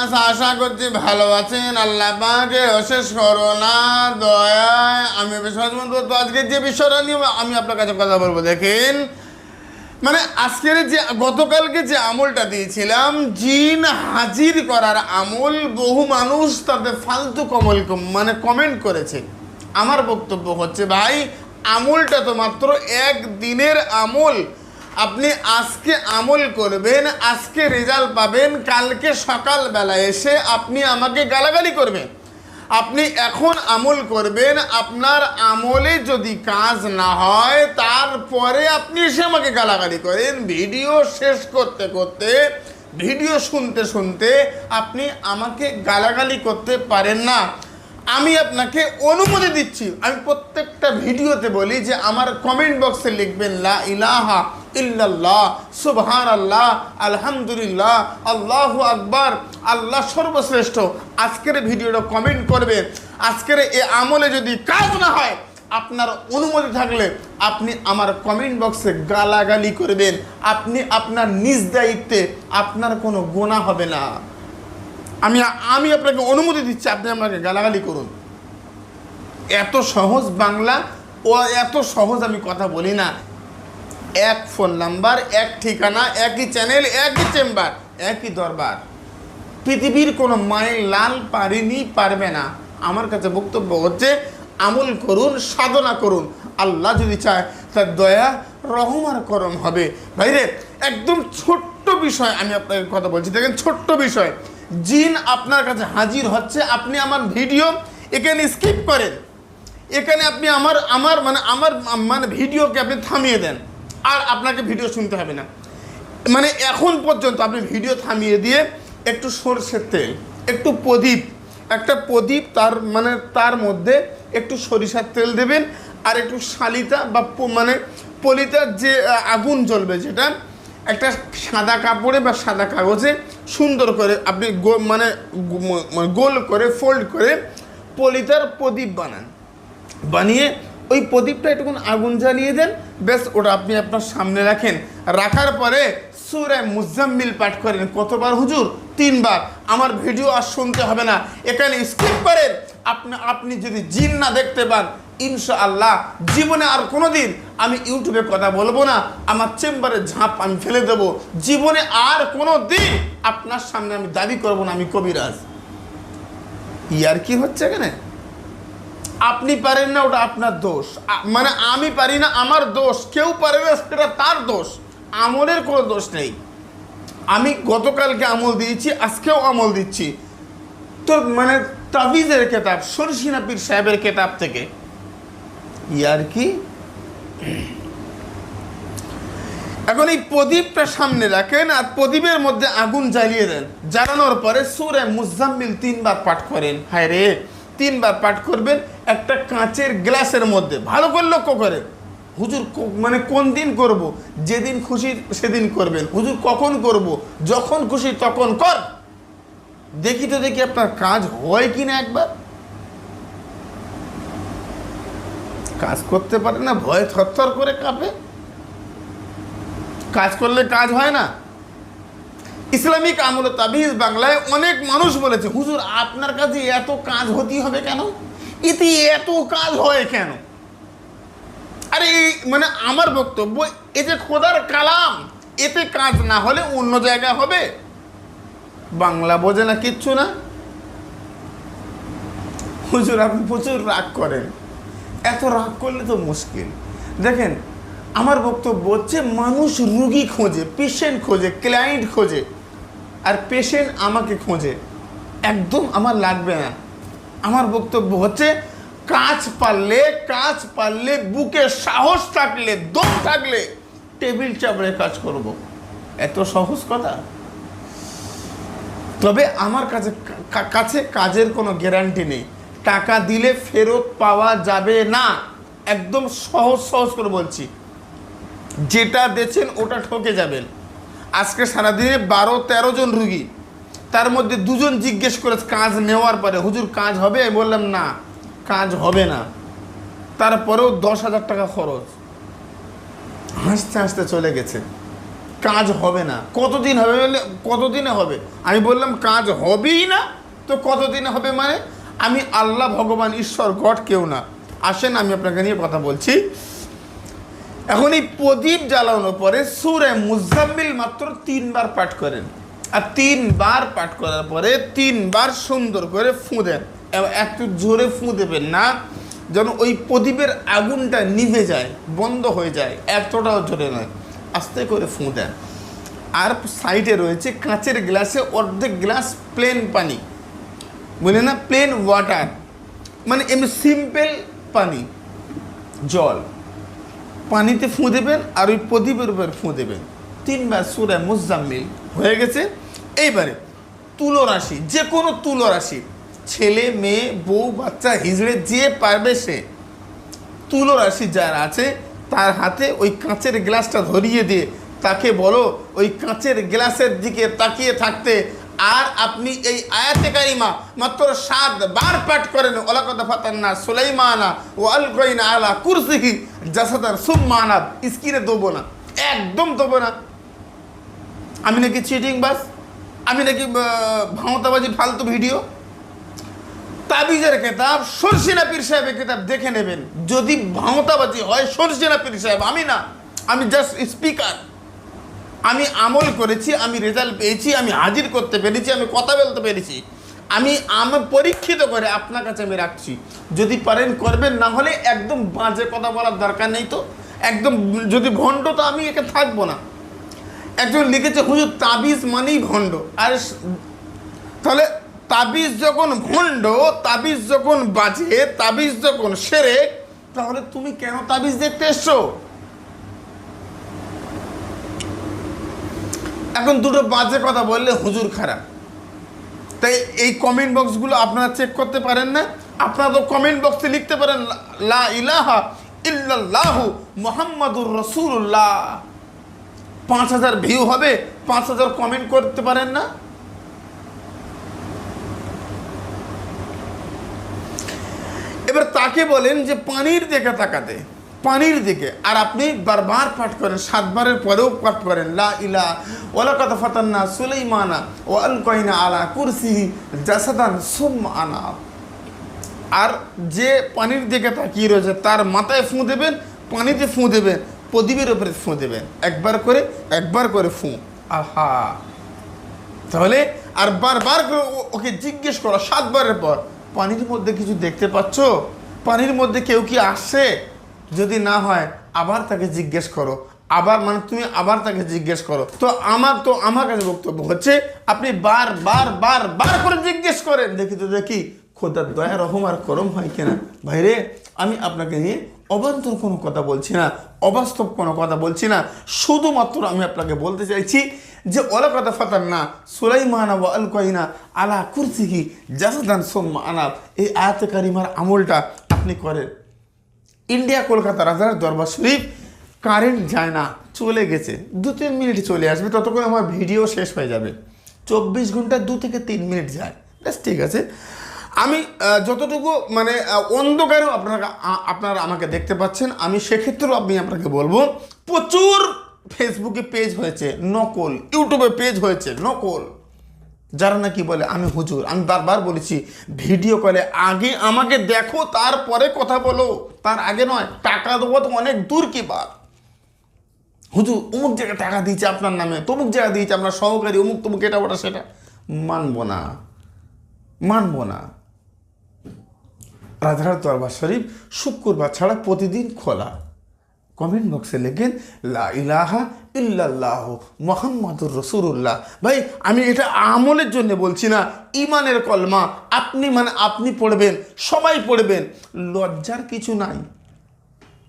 বিন্দাস আশা করছি ভালো আছেন, আল্লাহ পাকে অশেষ করোনা দয়ায়। আমি বিশ্বাস মতো তো আজকে যে বিষয়টা নিয়ে আমি আপনার কাছে কথা বলব, দেখেন মানে আজকের যে, গতকালকে যে আমলটা দিয়েছিলাম, জিন হাজির করার আমল বহু মানুষ তাদের ফালতু কমল মানে কমেন্ট করেছে। আমার বক্তব্য হচ্ছে, ভাই, আমলটা তো মাত্র এক দিনের আমল। আপনি আজকে আমল করবেন, আজকে রেজাল্ট পাবেন, কালকে সকালবেলা এসে আপনি আমাকে গালাগালি করবেন। আপনি এখন আমল করবেন, আপনার আমলে যদি কাজ না হয়, তারপরে আপনি এসে আমাকে গালাগালি করেন। ভিডিও শেষ করতে করতে, ভিডিও শুনতে শুনতে আপনি আমাকে গালাগালি করতে পারেন না। আমি আপনাকে অনুমতি দিচ্ছি, আমি প্রত্যেকটা ভিডিওতে বলি যে আমার কমেন্ট বক্সে লিখবেন, লা ইলাহা ইল্লাল্লাহ সুবহান আল্লাহ আলহামদুলিল্লাহ, আল্লাহ আকবার, আল্লাহ সর্বশ্রেষ্ঠ। আজকের ভিডিওটা কমেন্ট করবেন আজকের এ আমলে যদি কাজ না হয়, আপনার অনুমতি থাকলে আপনি আমার কমেন্ট বক্সে গালাগালি করবেন। আপনি আপনার নিজ দায়িত্বে আপনার কোনো গোনা হবে না। আমি আমি আপনাকে অনুমতি দিচ্ছি, আপনি আমাকে গালাগালি করুন। এত সহজ বাংলা, ও এত সহজ আমি কথা বলি না। এক ফোন নাম্বার, এক ঠিকানা, একই চ্যানেল, একই চেম্বার, একই দরবার। পৃথিবীর কোনো মায়ের লাল পারেনি, পারবে না। আমার কাছে বক্তব্য হচ্ছে, আমল করুন, সাধনা করুন। আল্লাহ যদি চায়, তার দয়া, রহম আর করম হবে। ভাইরে, একদম ছোট্ট বিষয় আমি আপনাকে কথা বলছি। দেখেন, ছোট্ট বিষয়। জিন আপনার কাছে হাজির হচ্ছে, আপনি আমার ভিডিও এখানে স্কিপ করেন। এখানে আপনি আমার আমার মানে আমার মানে ভিডিওকে আপনি থামিয়ে দেন, আর আপনাকে ভিডিও শুনতে হবে না। মানে এখন পর্যন্ত আপনি ভিডিও থামিয়ে দিয়ে একটু সরষের তেল, একটু প্রদীপ, একটা প্রদীপ তার মানে তার মধ্যে একটু সরিষার তেল দেবেন, আর একটু শালিতা বা মানে পলিতার যে আগুন জ্বলবে যেটা একটা সাদা কাপড়ে বা সাদা কাগজে সুন্দর করে আপনি মানে মানে গোল করে ফোল্ড করে পলিতার প্রদীপ বানান। বানিয়ে ওই প্রদীপটা একটুকুন আগুন জ্বালিয়ে দেন। বেশ ওটা আপনি আপনার সামনে রাখেন। রাখার পরে সুরে মুজাম্মিল পাঠ করেন। কতবার হুজুর? তিনবার। আমার ভিডিও আর শুনতে হবে না। এখানে স্কিপ করেন। আপনি আপনি যদি জিন না দেখতে পান ইনশাআল্লাহ জীবনে আর কোনো দিন আমি ইউটিউবে কথা বলব না, আমার চেম্বারে ঝাঁপ আমি ফেলে দেবো। জীবনে আর কোনো দিন আপনার সামনে আমি দাবি করব না, আমি কবিরাজ। ইয়ার কি হচ্ছে এখানে? আপনি পারেন না ওটা আপনার দোষ। মানে আমি পারি না, আমার দোষ। কেউ পারে না, সেটা তার দোষ। আমলের কোনো দোষ নেই। আমি গতকালকে আমল দিয়েছি, আজকেও আমল দিচ্ছি। তো মানে তাবিজের কেতাব, সরসিনা সাহেবের কেতাব থেকে ইয়ার কি? এখন এই প্রদীপটা সামনে রাখেন আর প্রদীপের মধ্যে আগুন জ্বালিয়ে দেন। জ্বালানোর পরে সুরে মুজাম্মিল তিনবার পাঠ করেন। হায় রে, তিনবার পাঠ করবেন একটা কাঁচের গ্লাসের মধ্যে। ভালো করে লক্ষ্য করেন। হুজুর মানে কোন দিন করব? যেদিন খুশি সেদিন করবেন। হুজুর কখন করব? যখন খুশি তখন কর। দেখি তো দেখি আপনার কাজ হয় কি না একবার। কাজ করতে পারে না, ভয়ে থরথর করে কাঁপে। কাজ করলে কাজ হয় না। ইসলামিক আমল তাবিজ বাংলায় অনেক মানুষ বলেছে, হুজুর, আপনার কাছে এত কাজ হতেই হবে কেন? এতে এত কাজ হয় কেন? আরে মানে আমার বক্তব্য এ যে খোদার কালাম, এতে কাজ না হলে অন্য জায়গায় হবে। বাংলা বোঝে না কিচ্ছু না। হুজুর, আপনি প্রচুর রাগ করেন। এত রাগ করলে তো মুশকিল। দেখেন, আমার বক্তব্য হচ্ছে মানুষ রুগী খোঁজে পেশেন্ট খোঁজে ক্লায়েন্ট খোঁজে, আর পেশেন্ট আমাকে খোঁজে। একদম আমার লাগবে না। আমার বক্তব্য হচ্ছে, কাজ পারলে কাজ পারলে, বুকে সাহস থাকলে, দম থাকলে টেবিল চাপড়ে কাজ করব। এত সহজ কথা। তবে আমার কাছে কাছে কাজের কোনো গ্যারান্টি নেই। টাকা দিলে ফেরত পাওয়া যাবে না। একদম সহজ সহজ করে বলছি। যেটা দেখছেন ওটা ঠকে যাবেন। আজকে সারাদিনে বারো, তেরো জন রুগী। তার মধ্যে দুজন জিজ্ঞেস করে কাজ নেওয়ার পরে, হুজুর, কাজ হবে? আমি বললাম, না, কাজ হবে না। তারপরেও দশ হাজার টাকা খরচ। হাসতে হাসতে চলে গেছে। কাজ হবে না। কতদিন হবে? কতদিনে হবে? আমি বললাম, কাজ হবেই না। তো কতদিনে হবে মানে আমি আল্লাহ, ভগবান, ঈশ্বর, গড কেউ না। আসেন, আমি আপনাকে নিয়ে কথা বলছি। এখন এই প্রদীপ জ্বালানোর পরে সুরে মুজাম্মিল মাত্র তিনবার পাঠ করেন। আর তিনবার পাঠ করার পরে তিনবার সুন্দর করে ফুঁ দেন। এবার একটু জোরে ফুঁ দেবেন না, যেন ওই প্রদীপের আগুনটা নিভে যায়, বন্ধ হয়ে যায়, এতটাও জোরে নয়। আস্তে করে ফুঁ দেন। আর সাইডে রয়েছে কাঁচের গ্লাসে অর্ধেক গ্লাস প্লেন পানি। বুঝলেন না প্লেন ওয়াটার মানে এমনি সিম্পল পানি, জল। পানিতে ফুঁ দেবেন আর ওই প্রদীপের উপর ফুঁ দেবেন। তিনবার সুরে মুজাম্মিল হয়ে গেছে। এইবারে তুলো রাশি যে কোনো তুলো রাশি ছেলে, মেয়ে, বউ, বাচ্চা, হিজড়ে, যে পারবে সে। তুলো রাশি যার আছে, তার হাতে ওই কাঁচের গ্লাসটা ধরিয়ে দিয়ে তাকে বলো, ওই কাঁচের গ্লাসের দিকে তাকিয়ে থাকতে আর আপনি এই আয়াতে কারিমা মাত্র সাত বার পাঠ করেন ফাতান্না সুলাইমানা ও আল কইনা আলা কুরসিহি জাসাদার সুম্মানা স্কিনে দেবো না একদম দেবো না। আমি নাকি চিটিং বাস? আমি নাকি আহ, ভাঁওতাবাজি ফালতু ভিডিও? তাবিজের কেতাব সরসিনা পীর সাহেবের কেতাব দেখে নেবেন। যদি ভাঁওতাবাজি হয় সরসিনা পীর সাহেব আমি না আমি জাস্ট স্পিকার আমি আমল করেছি, আমি রেজাল্ট পেয়েছি, আমি হাজির করতে পেরেছি, আমি কথা বলতে পেরেছি। আমি আমি পরীক্ষিত করে আপনার কাছে আমি রাখছি। যদি পারেন করবেন, না হলে একদম বাজে কথা বলার দরকার নেই তো। একদম যদি ভণ্ড, তো আমি একে থাকব না। একজন লিখেছে, হুজুর, তাবিজ মানেই ভণ্ড। আর তাহলে তাবিজ যখন ভণ্ড, তাবিজ যখন বাজে, তাবিজ যখন সেরে, তাহলে তুমি কেন তাবিজ দেখতে এসছো? এখন দুটো বাজে কথা বললে হুজুর খারাপ। তাই এই কমেন্ট বক্সগুলো আপনারা চেক করতে পারেন না। আপনারা তো কমেন্ট বক্সে লিখতে পারেন, লা ইলাহা ইল্লাল্লাহু মোহাম্মদুর রসুল্লাহ পাঁচ হাজার ভিউ হবে, পাঁচ হাজার কমেন্ট করতে পারেন না। এবার তাকে বলেন যে, পানির দিকে তাকাতে। পানির দিকে। আর আপনি বারবার পাঠ করেন, সাতবারের পরেও পাঠ করেন, লা ইলা ওলা কথা ফাতান্না সুলাইমানা ও আল কয়না আলা কুরসি জাসাদান সুম আনা আর যে পানির দিকে তাকিয়ে রয়েছে, তার মাথায় ফুঁ দেবেন, পানিতে ফুঁ দেবেন, প্রদীপের উপরে ফুঁ দেবেন। একবার করে একবার করে ফুঁ। আহা! তাহলে, আর বারবার করে ওকে জিজ্ঞেস করো, সাতবারের পর, পানির মধ্যে কিছু দেখতে পাচ্ছ? পানির মধ্যে কেউ কি আসছে? যদি না হয়, আবার তাকে জিজ্ঞেস করো। আবার মানে তুমি আবার তাকে জিজ্ঞেস করো। তো আমার তো আমার কাছে বক্তব্য হচ্ছে, আপনি বার বার বার বার করে জিজ্ঞেস করেন। দেখি তো দেখি, খোদার দয়া, রহম আর করম হয় কিনা। ভাইরে, আমি আপনাকে নিয়ে অবান্তর কোনো কথা বলছি না, অবাস্তব কোনো কথা বলছি না। শুধুমাত্র আমি আপনাকে বলতে চাইছি যে ওলা কথা ফাতার না সুলাইমানা ও আল কয়না আলা কুরসিহি জাসাদান সোম্মা আনাব এই আয়াতে কারিমার আমলটা আপনি করেন। ইন্ডিয়া, কলকাতা রাজার দরবার শরীফ, কারেন্ট যায় না, চলে গেছে। দু তিন মিনিট চলে আসবে, ততক্ষণ আমার ভিডিও শেষ হয়ে যাবে। চব্বিশ ঘণ্টা দু থেকে তিন মিনিট যায়। ব্যাস, ঠিক আছে। আমি যতটুকু মানে অন্ধকারেও আপনারা আপনারা আমাকে দেখতে পাচ্ছেন, আমি সেক্ষেত্রেও আমি আপনাকে বলব, প্রচুর ফেসবুকে পেজ হয়েছে, নকল ইউটিউবে পেজ হয়েছে, নকল। যারা নাকি বলে, আমি হুজুর, আমি বারবার বলেছি, ভিডিও কলে আগে আমাকে দেখো, তারপরে কথা বলো। তার আগে নয়, টাকা দেবো তো অনেক দূর কি বাদ হুজুর, অমুক জায়গায় টাকা দিয়েছে আপনার নামে, তমুক জায়গা দিয়েছে আপনার সহকারী, অমুক তমুক এটা ওটা সেটা। মানবো না মানবো না। রাধার দরবার শরীফ শুক্রবার ছাড়া প্রতিদিন খোলা। কমেন্ট বক্সে লেখেন, লা ইলাহা ইল্লাল্লাহ মোহাম্মদুর রসুরুল্লাহ ভাই, আমি এটা আমলের জন্য বলছি না ইমানের কলমা, আপনি মানে আপনি পড়বেন, সবাই পড়বেন। লজ্জার কিছু নাই।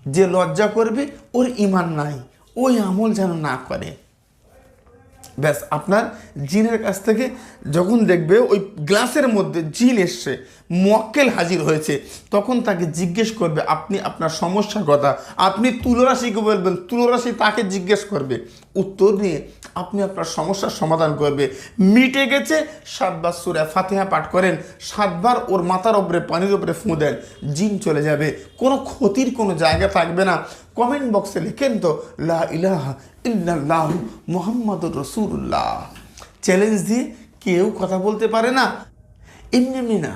যে লজ্জা করবে, ওর ইমান নাই। ওই আমল যেন না করে। ব্যাস, আপনার জিনের কাছ থেকে যখন দেখবে ওই গ্লাসের মধ্যে জিন এসছে, মক্কেল হাজির হয়েছে, তখন তাকে জিজ্ঞেস করবে, আপনি আপনার সমস্যার কথা। আপনি তুলরাশিকে বলবেন, তুলরাশি তাকে জিজ্ঞেস করবে। উত্তর নিয়ে আপনি আপনার সমস্যার সমাধান করবে। মিটে গেছে, সাতবার সুরে ফাতেহা পাঠ করেন, সাতবার ওর মাথার ওপরে পানির ওপরে ফুঁ দেন, জিন চলে যাবে। কোনো ক্ষতির কোনো জায়গা থাকবে না। কমেন্ট বক্সে লিখেন তো, লা ইলাহা মোহাম্মদুর রসুল্লাহ চ্যালেঞ্জ দিয়ে কেউ কথা বলতে পারে না। এমনি এমনি না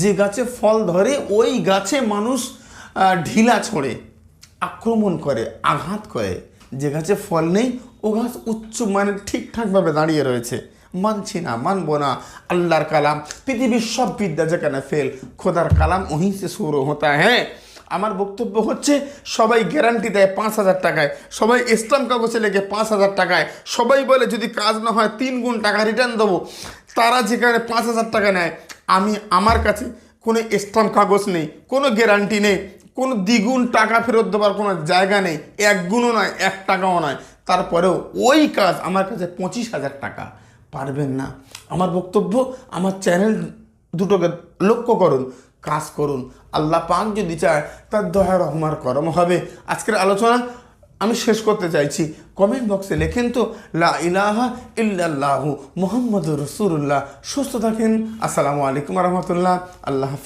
যে গাছে ফল ধরে, ওই গাছে মানুষ ঢিলা ছোড়ে, আক্রমণ করে, আঘাত করে। যে গাছে ফল নেই, ও গাছ উচ্চ মানে ঠিকঠাকভাবে দাঁড়িয়ে রয়েছে। মানছি না, মানবো না। আল্লাহর কালাম, পৃথিবীর সব বিদ্যা যেখানে ফেল খোদার কালাম ওহি সে শুরু হতা হ্যাঁ? আমার বক্তব্য হচ্ছে, সবাই গ্যারান্টি দেয় পাঁচ হাজার টাকায়। সবাই ইসলাম কাগজে লেগে পাঁচ হাজার টাকায়। সবাই বলে, যদি কাজ না হয় তিন গুণ টাকা রিটার্ন দেবো। তারা যেখানে পাঁচ হাজার টাকা নেয়, আমি আমার কাছে কোনো স্টাম্প কাগজ নেই, কোনো গ্যারান্টি নেই, কোনো দ্বিগুণ টাকা ফেরত দেওয়ার কোনো জায়গা নেই, এক গুণও নয়, এক টাকাও নয়। তারপরেও ওই কাজ আমার কাছে পঁচিশ হাজার টাকা। পারবেন না। আমার বক্তব্য, আমার চ্যানেল দুটোকে লক্ষ্য করুন। কাজ করুন। আল্লাহ পাক যদি চায়, তার দয়া রহমার করম হবে। আজকের আলোচনা আমি শেষ করতে চাইছি। কমেন্ট বক্সে লেখেন তো, লা ইলাহা ইল্লাল্লাহু রসুল্লাহ রাসূলুল্লাহ। সুস্থ থাকেন। আসসালামু আলাইকুম রহমতুল্লাহ। আল্লাহ